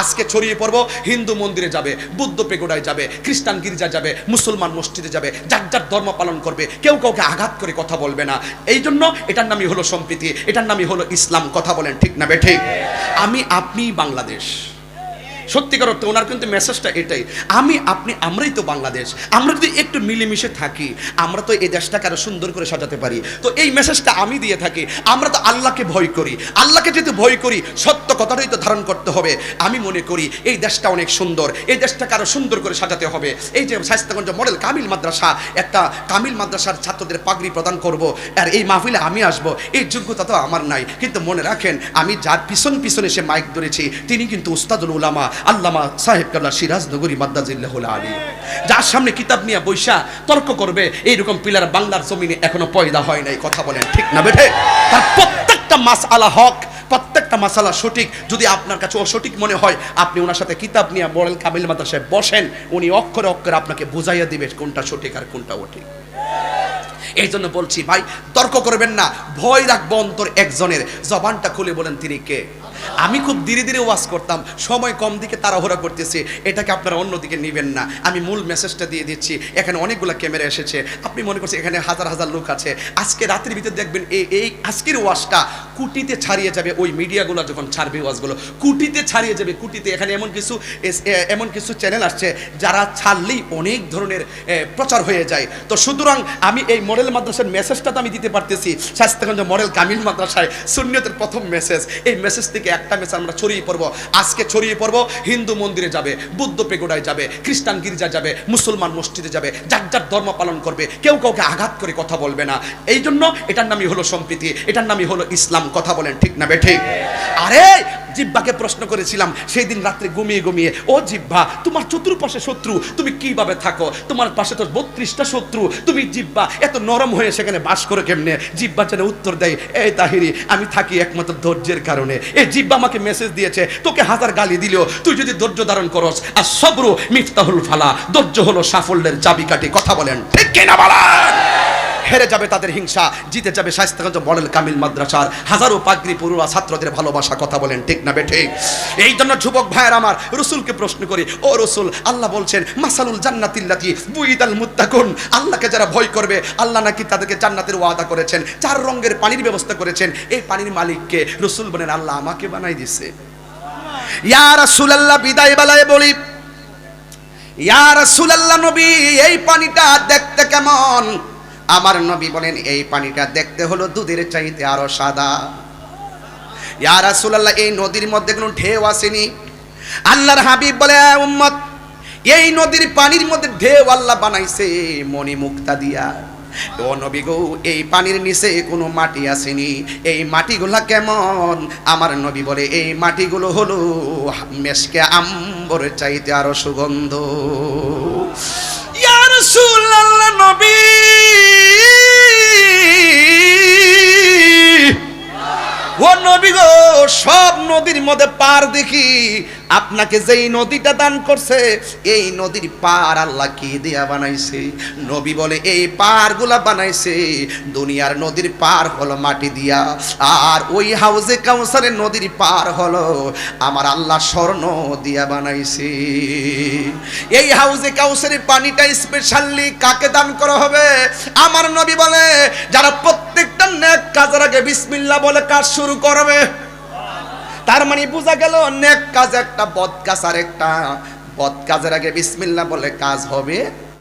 আজকে ছড়িয়ে পড়ব, হিন্দু মন্দিরে যাবে, বুদ্ধ পেগোডায় যাবে, খ্রিস্টান গির্জা যাবে, মুসলমান মসজিদে যাবে, যার যার ধর্ম পালন করবে, কেউ কাউকে আঘাত করে কথা বলবে না। এই জন্য এটার নামই হলো সম্প্রীতি, এটার নামই হলো ইসলাম, কথা বলেন ঠিক না ঠিক? আমি আপনি বাংলাদেশ। সত্যিকার অর্থে ওনার কিন্তু মেসেজটা এটাই, আমি, আপনি, আমরাই তো বাংলাদেশ, আমরা যদি একটু মিলেমিশে থাকি, আমরা তো এই দেশটাকে আরও সুন্দর করে সাজাতে পারি। তো এই মেসেজটা আমি দিয়ে থাকি, আমরা তো আল্লাহকে ভয় করি, আল্লাহকে যেহেতু ভয় করি, সত্য কথাটাই তো ধারণ করতে হবে। আমি মনে করি এই দেশটা অনেক সুন্দর, এই দেশটাকে আরও সুন্দর করে সাজাতে হবে। এই যে স্বাস্থ্যগঞ্জ মডেল কামিল মাদ্রাসা, একটা কামিল মাদ্রাসার ছাত্রদের পাগড়ি প্রদান করব, আর এই মাহফিলে আমি আসব, এই যোগ্যতা তো আমার নাই। কিন্তু মনে রাখেন, আমি যার পিছন পিছনে সে মাইক ধরেছি, তিনি কিন্তু উস্তাদুল উলামা। আল্লামা সাহেব কাবলা সিরাজ নগরী মাদ্দাজিল্লাহুল আলী যার সামনে কিতাব নিয়ে বৈশা তর্ক করবে, এইরকম পিলার বাংলার জমিনে এখনও পয়দা হয় নাই, কথা বলেন ঠিক না বেঠে? তার প্রত্যেকটা মাস আলা হক, প্রত্যেকটা মাসালা সঠিক, যদি আপনার কাছে অসঠিক মনে হয়, আপনি ওনার সাথে কিতাব নিয়ে মডেল কামিল মাদ্রাসায় বসেন, উনি অক্ষরে অক্ষরে আপনাকে বুঝাইয়া দিবে কোনটা সঠিক আর কোনটা অঠিক। এই জন্য বলছি, ভাই, তর্ক করবেন না। ভয় রাখব অন্তর একজনের। জবানটা খুলে বলেন, তিনি কে? আমি খুব ধীরে ধীরে ওয়াজ করতাম, সময় কম দিকে তাড়াহুড়া করতেছি। এটাকে আপনারা অন্যদিকে নেবেন না। আমি মূল মেসেজটা দিয়ে দিচ্ছি, এখানে অনেকগুলো ক্যামেরা এসেছে। আপনি মনে করছেন এখানে হাজার হাজার লোক আছে। আজকে রাত্রির ভিতরে দেখবেন এই এই আজকের ওয়াজটা কুটিতে ছাড়িয়ে যাবে ওই মিডিয়াগুলো যখন ছাড়বে ওয়াজগুলো। কুটিতে ছাড়িয়ে যাবে, কুটিতে। এখানে এমন কিছু এমন কিছু চ্যানেল আসছে, যারা ছাড়লেই অনেক ধরনের প্রচার হয়ে যায়। তো সুতরাং আমি এই মডেল মাদ্রাসার মেসেজটা তো আমি দিতে পারতেছি। স্বাস্থ্যগঞ্জ মডেল কামিল মাদ্রাসায় শূন্যতের প্রথম মেসেজ এই মেসেজ থেকে একটা মেসেজ আমরা ছড়িয়ে পড়ব। আজকে ছড়িয়ে পড়ব, হিন্দু মন্দিরে যাবে, বুদ্ধ পেগোডায় যাবে, খ্রিস্টান গির্জা যাবে, মুসলমান মসজিদে যাবে, যার যার ধর্ম পালন করবে, কেউ কাউকে আঘাত করে কথা বলবে না। এই জন্য এটার নামই হলো সম্প্রীতি, এটার নামই হলো ইসলাম। কথা বলেন ঠিক না বেঠে আরে জিব্বাকে প্রশ্ন করেছিলাম সেই দিন রাত্রে ঘুমিয়ে ঘুমিয়ে, ও জিব্বা, তোমার চতুর্পাশে শত্রু, তুমি কীভাবে থাকো? তোমার পাশে তো বত্রিশটা শত্রু, তুমি জিব্বা, এত নরম হয়ে সেখানে বাস করে কেমনে? জিব্বা যেন উত্তর দেয় এই তাহিরি, আমি থাকি একমাত্র ধৈর্যের কারণে। এই জিব্বা আমাকে মেসেজ দিয়েছে, তোকে হাজার গালি দিলেও তুই যদি ধৈর্য ধারণ করস, আর সবরু মিফতাহুল ফালা, ধৈর্য হলো সাফল্যের চাবিকাঠি। কথা বলেন, ঠিক কিনা বলেন? হেরে যাবে তাদের হিংসা, জিতে যাবে স্বাস্থ্যগঞ্জ মডেল কামিল মাদ্রাসার। হাজারো পাগড়ি পড়ুয়া ছাত্রদের ভালোবাসা কথা বলেন, ঠিক না বেঠে? এই জন্য যুবক ভাইয়ের আমার রসুলকে প্রশ্ন করি, ও রসুল, আল্লাহ বলছেন, মাসালুল জান্নাতিল্লাতি বুইদাল মুত্তাকুন। আল্লাহকে যারা ভয় করবে, আল্লাহ নাকি তাদেরকে জান্নাতের ওয়াদা করেছেন, চার রঙের পানির ব্যবস্থা করেছেন। এই পানির মালিককে রসুল বলেন, আল্লাহ আমাকে বানাই দিছে। ইয়া রাসূলুল্লাহ, বিদায় বেলায় বলি, ইয়া রাসূলুল্লাহ নবী, এই পানিটা দেখতে কেমন? আমার নবী বলেন, এই পানিটা দেখতে হলো দুধের চাইতে আরও সাদা। ইয়া রাসূলুল্লাহ, এই নদীর মধ্যে কোনো ঢেউ আসেনি। আল্লাহর হাবিব বলে, "এ উম্মত, এই নদীর পানির মধ্যে ঢেউ আল্লাহ বানাইছে, মণি মুক্তা দিয়া। ও নবী গো, এই পানির নিচে কোনো মাটি আসেনি। এই মাটিগুলা কেমন? আমার নবী বলে, এই মাটিগুলো হলো মেশকে আম্বরের চাইতে আরও সুগন্ধ। নবী সব নদীর মধ্যে পার দেখি। আপনাকে যেই নদীটা দান করছে, এই নদীর পার আল্লাহ কি দিয়া বানাইছে? নবী বলে, এই পারগুলা বানাইছে। দুনিয়ার নদীর পার হলো মাটি দিয়া, আর ওই হাউজে কাউসারের নদীর পার হলো আমার আল্লাহ স্বর্ণ দিয়া বানাইছে। এই হাউজে কাউসারের পানিটা স্পেশালি কাকে দান করা হবে? আমার নবী বলে, যারা প্রত্যেকটা নেক কাজের আগে বিসমিল্লা বলে কাজ শুরু করবে। তার মানে বোঝা গেল নেক কাজ একটা, বদ কাজ আর একটা বদ কাজের আগে বিসমিল্লা বলে কাজ হবে।